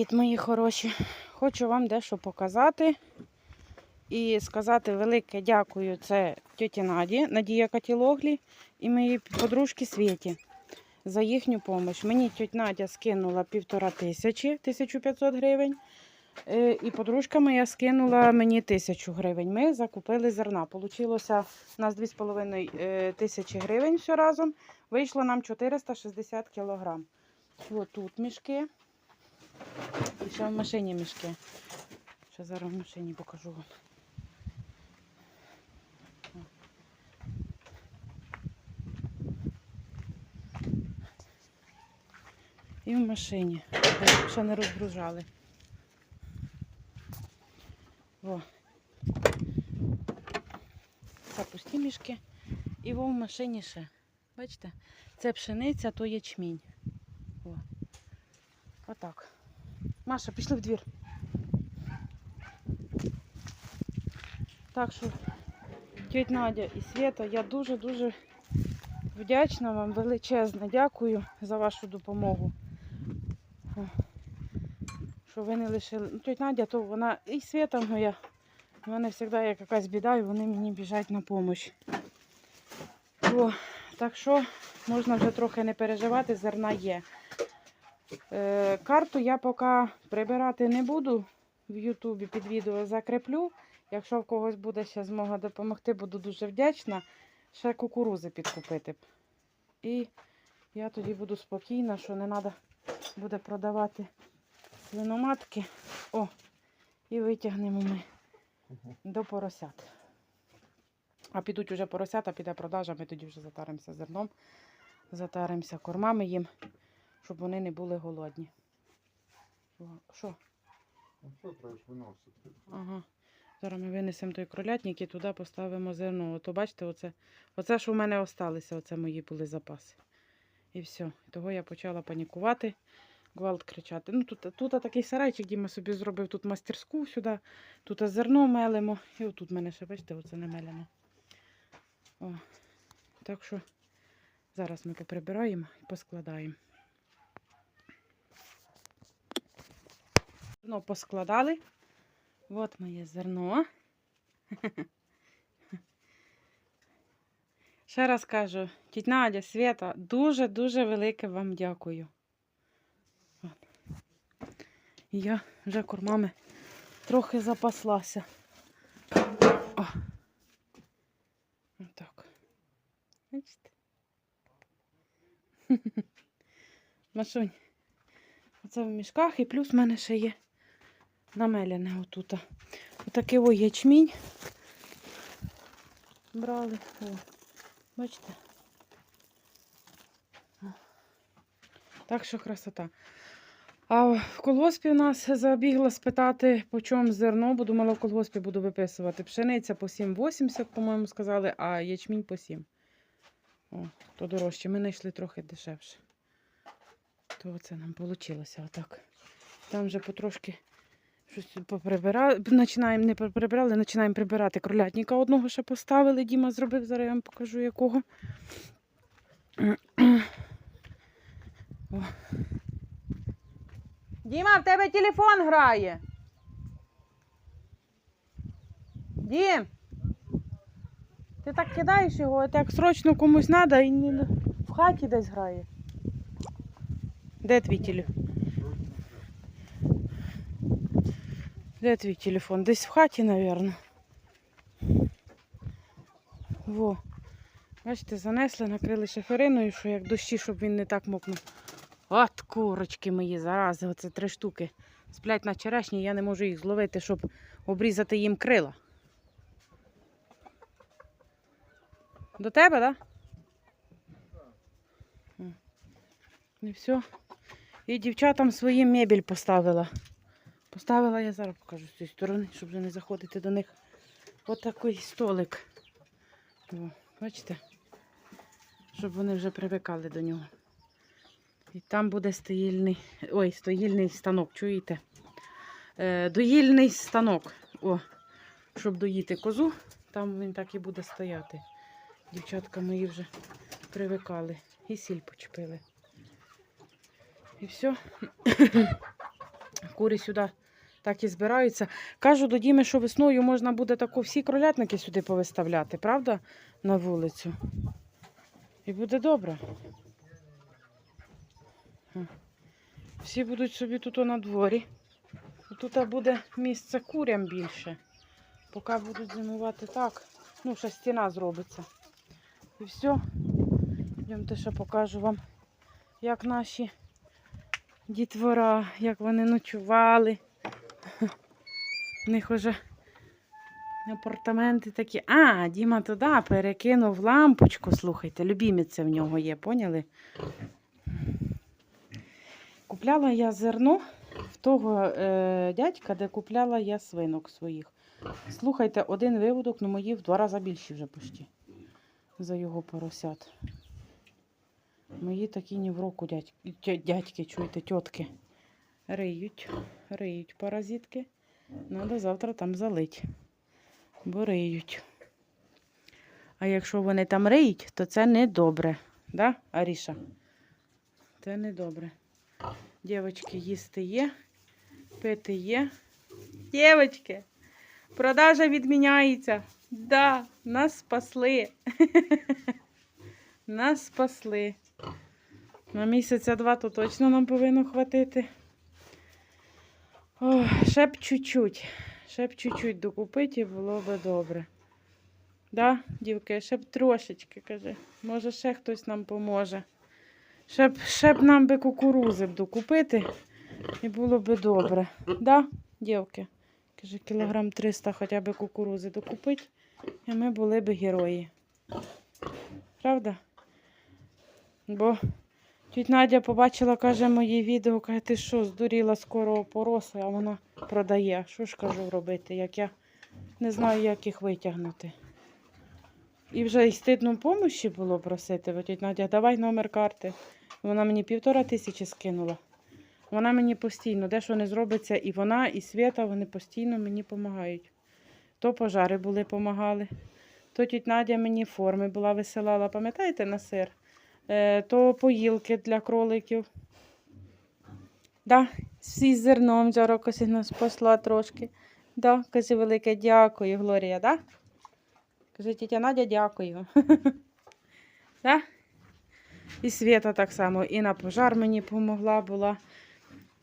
Привіт, мої хороші! Хочу вам дещо показати і сказати велике дякую. Це тьоті Наді, Надія Катілоглі і моїй подружці Світі за їхню допомогу. Мені тьотя Надя скинула півтора тисячі, 1500 гривень. Е, І подружка моя скинула мені тисячу гривень. Ми закупили зерна. Получилося у нас 2,5 е, тисячі гривень все разом. Вийшло нам 460 кілограм. Ось тут мішки. І ще в машині мішки. Ще зараз в машині покажу вам. І в машині. Ще не розгружали. О. Це пусті мішки. І во в машині ще. Бачите? Це пшениця, то ячмінь. О. Отак. Маша, пішли в двір. Так що, тьоть Надя і Свята, я дуже-дуже вдячна вам, величезно дякую за вашу допомогу. Що ви не лишили. Ну, тьоть Надя, то вона і Свята моя. У мене завжди є якась біда, і вони мені біжать на допомогу. О, так що можна вже трохи не переживати, зерна є. Е, карту я поки прибирати не буду в Ютубі під відео закріплю. Якщо в когось буде ще змога допомогти, буду дуже вдячна. Ще кукурузи підкупити. І я тоді буду спокійна, що не треба буде продавати свиноматки. О, і витягнемо ми до поросят. А підуть уже поросята, піде продажа, ми тоді вже затаримося зерном, затаримося кормами їм, щоб вони не були голодні. Що? Ну що треба виносити? Ага. Зараз ми винесемо той кролятник і туди поставимо зерно. Ото бачите, оце, оце що в мене осталося, оце мої були запаси. І все. Того я почала панікувати, гвалт кричати. Ну, тут, тут такий сарайчик, Діма собі зробив тут мастерську сюди, тут зерно мелимо. І отут в мене ще, бачите, оце не мелено. О. Так що зараз ми поприбираємо і поскладаємо. Зерно поскладали. От моє зерно. Ще раз кажу, тіть Надя, Свята, дуже-дуже велике вам дякую. Я вже кормами трохи запаслася. О. Отак. Бачите? Машунь. Оце в мішках і плюс в мене ще є намеляне отут. Отакий о ячмінь. Брали. О, бачите? Так що красота. А в колгоспі в нас забігла спитати, по чому зерно, бо думала, в колгоспі буду виписувати. Пшениця по 7,80, по-моєму, сказали, а ячмінь по 7. О, то дорожче. Ми знайшли трохи дешевше. То оце нам вийшло отак. Там вже потрошки щось поприбирали. Починаємо не прибирали, починаємо прибирати кролятника. Одного ще поставили. Діма зробив, зараз я вам покажу якого. О. Діма, в тебе телефон грає. Дім. Ти так кидаєш його, от як срочно комусь треба і в хаті десь грає. Де твій телефон? Де твій телефон? Десь в хаті, мабуть. Во. Бачите, занесли, накрили шифериною, що як дощі, щоб він не так мокнув. От курочки мої, зарази, оце три штуки. Сплять на черешні, я не можу їх зловити, щоб обрізати їм крила. До тебе, так? Да? І все. І дівчатам свої мебель поставила. Поставила, я зараз покажу з цієї сторони, щоб вже не заходити до них. Ось такий столик. О, бачите? Щоб вони вже привикали до нього. І там буде стоїльний, ой, стоїльний станок, чуєте? Е, доїльний станок. О, щоб доїти козу, там він так і буде стояти. Дівчатка мої вже привикали. І сіль почепили. І все. Кури сюди так і збираються. Кажу до Діми, що весною можна буде тако всі кролятники сюди повиставляти, правда? На вулицю. І буде добре. Всі будуть собі тут на дворі. Тут буде місце курям більше. Поки будуть зимувати так. Ну, ще стіна зробиться. І все. Йдемте ще покажу вам, як наші дітвора, як вони ночували. У них вже апартаменти такі. А, Діма туди перекинув лампочку. Слухайте, любіміце в нього є, поняли? Купляла я зерно в того е, дядька, де купляла я свинок своїх. Слухайте, один виводок, ну мої в два рази більші вже почти за його поросят. Мої такі ні в року дядьки, дядьки чуєте, тьотки. Риють, риють паразитки. Надо завтра там залить. Бо риють. А якщо вони там риють, то це не добре. Да, Аріша? Це не добре. Дівочки, їсти є, пити є. Дівочки, продажа відміняється. Да, нас спасли. Нас спасли. На місяця два то точно нам повинно хватити. Ще б чуть-чуть. Ще б чуть-чуть докупити і було би добре. Да, дівки, ще б трошечки, каже. Може, ще хтось нам поможе. Ще б, ще б нам би кукурузи б докупити і було би добре. Да, дівки? Каже, кілограм 300 хоча б кукурузи докупити, і ми були б герої. Правда? Бо тють Надя побачила, каже, мої відео, каже, ти що, здуріла скоро опороси, а вона продає. Що ж кажу робити, як я не знаю, як їх витягнути. І вже й стидно помощі було просити, бо тють Надя, давай номер карти. Вона мені півтора тисячі скинула. Вона мені постійно, де що не зробиться, і вона, і Свята, вони постійно мені допомагають. То пожари були, допомагали, то тють Надя мені форми була висилала, пам'ятаєте, на сир? Е, то поїлки для кроликів. Да, всі з зерном якось нас спасла трошки. Да, каже, велике дякую, Глорія, да? Каже, тітя Надя, дякую. да? І Свята так само, і на пожар мені допомогла була.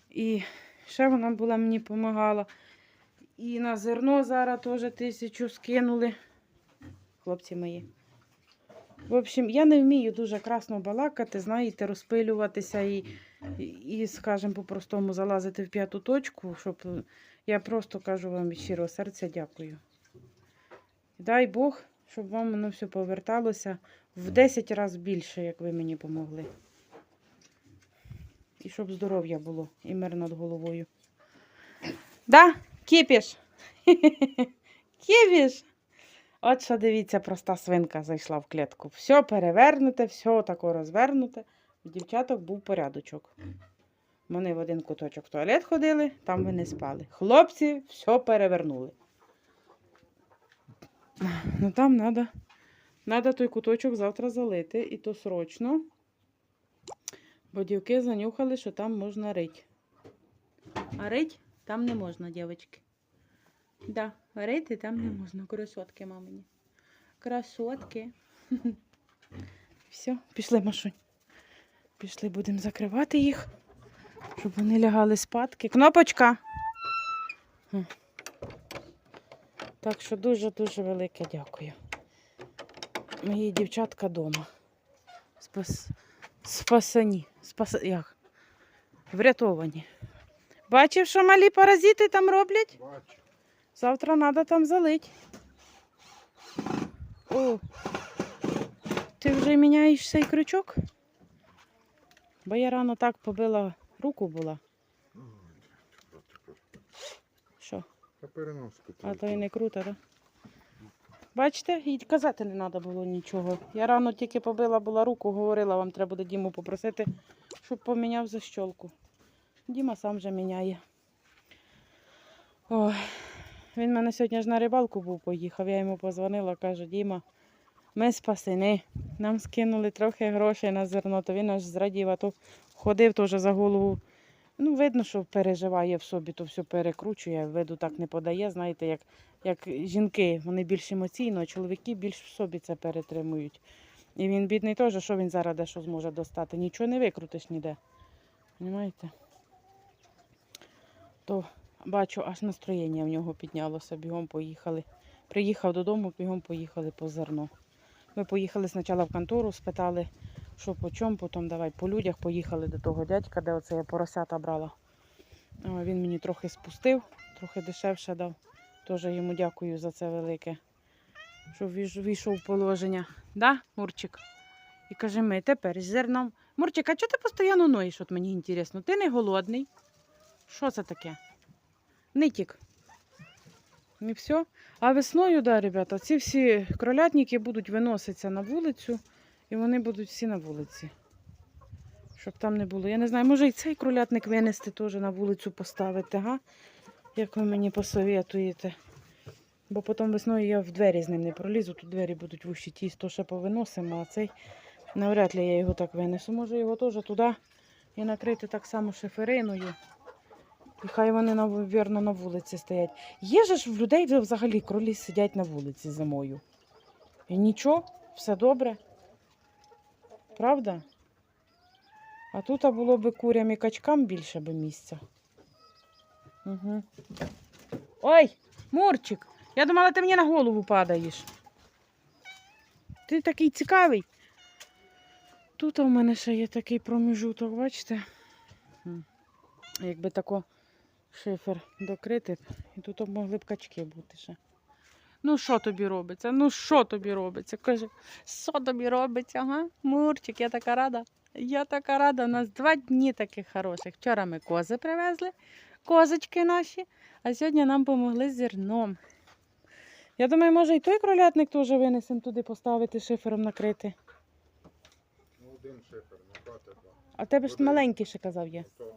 І ще вона була мені допомагала. І на зерно зараз теж тисячу скинули. Хлопці мої. В общем, я не вмію дуже красно балакати, знаєте, розпилюватися і, і, скажімо, по-простому залазити в п'яту точку, щоб е, я просто кажу вам від щирого серця дякую. Дай Бог, щоб вам воно все поверталося в 10 разів більше, як ви мені помогли. І щоб здоров'я було і мир над головою. Да, кипіш. Кипіш. От що дивіться, проста свинка зайшла в клітку. Все перевернуте, все тако розвернуте. У дівчаток був порядочок. Вони в один куточок в туалет ходили, там вони спали. Хлопці все перевернули. Ну там треба надо той куточок завтра залити, і то срочно. Бо дівки занюхали, що там можна рить. А рить там не можна, дівчатки. Да, рити там не можна. Красотки, мамині. Красотки. Все, пішли, Машунь. Пішли, будемо закривати їх, щоб вони лягали спадки. Кнопочка. Так що дуже-дуже велике дякую. Мої дівчатка вдома. Спас... Спасані. Спас... Як? Врятовані. Бачив, що малі паразити там роблять? Бачу. Завтра треба там залить. О, ти вже міняєш цей крючок? Бо я рано так побила руку була. Що? Та. А то і не круто, так? Бачите, і казати не треба було нічого. Я рано тільки побила була руку, говорила, вам треба буде Діму попросити, щоб поміняв защолку. Діма сам вже міняє. Ой, він мене сьогодні ж на рибалку був поїхав. Я йому позвонила, кажу, Діма, ми спасені. Нам скинули трохи грошей на зерно, то він аж зрадів, а то ходив теж за голову Ну, видно, що переживає в собі, то все перекручує, виду так не подає. Знаєте, як, як жінки, вони більш емоційно, а чоловіки більш в собі це перетримують. І він бідний теж, що він зараз де що зможе достати. Нічого не викрутиш ніде. Понимаєте? То бачу, аж настроєння в нього піднялося, бігом поїхали. Приїхав додому, бігом поїхали по зерно. Ми поїхали спочатку в контору, спитали, що по чому, потім давай по людях поїхали до того дядька, де оце я поросята брала. Він мені трохи спустив, трохи дешевше дав. Теж йому дякую за це велике. Що війшов в положення. Да, Мурчик? І каже, ми тепер з зерном. Мурчик, а чого ти постійно ноїш? От мені інтересно. Ти не голодний? Що це таке? Нитік. І все. А весною, да, ребята, ці всі кролятники будуть виноситися на вулицю, і вони будуть всі на вулиці. Щоб там не було. Я не знаю, може і цей кролятник винести теж на вулицю поставити, га? Як ви мені посоветуєте. Бо потім весною я в двері з ним не пролізу, тут двері будуть вущі тісто ще повиносимо, а цей навряд ли я його так винесу. Може його теж туди і накрити так само шифериною. І хай вони, вірно, на вулиці стоять. Є же ж в людей взагалі кролі сидять на вулиці зимою. І нічого, все добре. Правда? А тут а було би курям і качкам більше би місця. Угу. Ой, Мурчик, я думала, ти мені на голову падаєш. Ти такий цікавий. Тут у мене ще є такий проміжуток, бачите? Якби тако шифер докрити, і тут могли б качки бути ще. Ну, що тобі робиться? Ну, що тобі робиться? Каже, що тобі робиться? Ага? Мурчик, я така рада. Я така рада. У нас два дні таких хороших. Вчора ми кози привезли, козочки наші, а сьогодні нам помогли з зерном. Я думаю, може і той кролятник теж винесемо туди поставити, шифером накрити. Ну, один шифер, не хватить два. А в тебе ж маленький ще казав є. То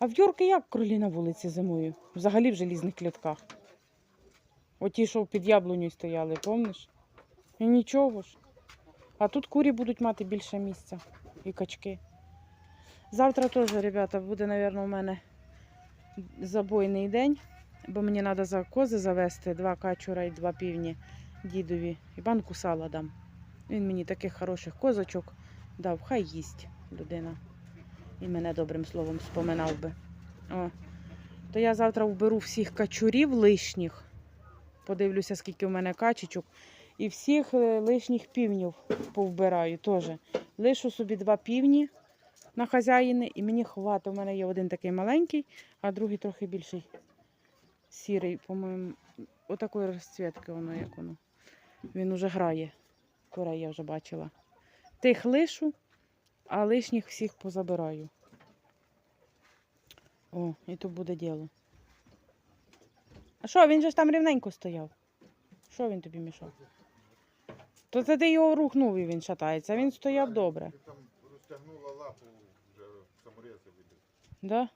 А в Юрки як кролі на вулиці зимою? Взагалі в желізних клітках. Оті, що під яблунею стояли, помниш? І нічого ж. А тут курі будуть мати більше місця і качки. Завтра теж, ребята, буде, мабуть, у мене забойний день, бо мені треба за кози завести два качура і два півні дідові. І банку сала дам. Він мені таких хороших козочок дав, хай їсть людина. І мене добрим словом споминав би. О. То я завтра вберу всіх качурів лишніх. Подивлюся, скільки в мене качечок. І всіх е, лишніх півнів повбираю теж. Лишу собі два півні на хазяїни, і мені хватить. У мене є один такий маленький, а другий трохи більший. Сірий, по-моєму, отакої розцвітки воно, як воно. Він уже грає. Курей я вже бачила. Тих лишу, а лишніх всіх позабираю. О, і то буде діло. А що, він же ж там рівненько стояв? Що він тобі мішав? То це ти його рухнув і він шатається, а він стояв добре. Ти там розтягнула лапу, вже саморези віде. Да?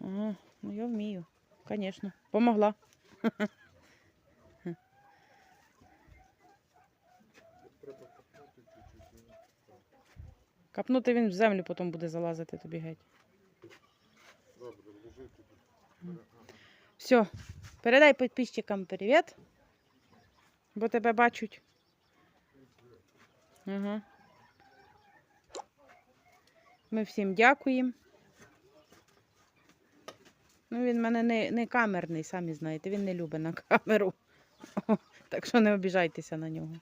Ага, ну я вмію. Звісно. Помогла. Треба копнути чуть-чуть. і все. Капнути він в землю, потім буде залазити тобі геть. Все, передай підписчикам привіт. Бо тебе бачать. Ага. Ми всім дякуємо. Ну, він в мене не, не камерний, самі знаєте, він не любить на камеру. Так що не обіжайтеся на нього.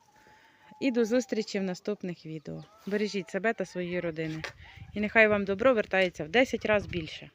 І до зустрічі в наступних відео. Бережіть себе та свої родини. І нехай вам добро вертається в 10 разів більше.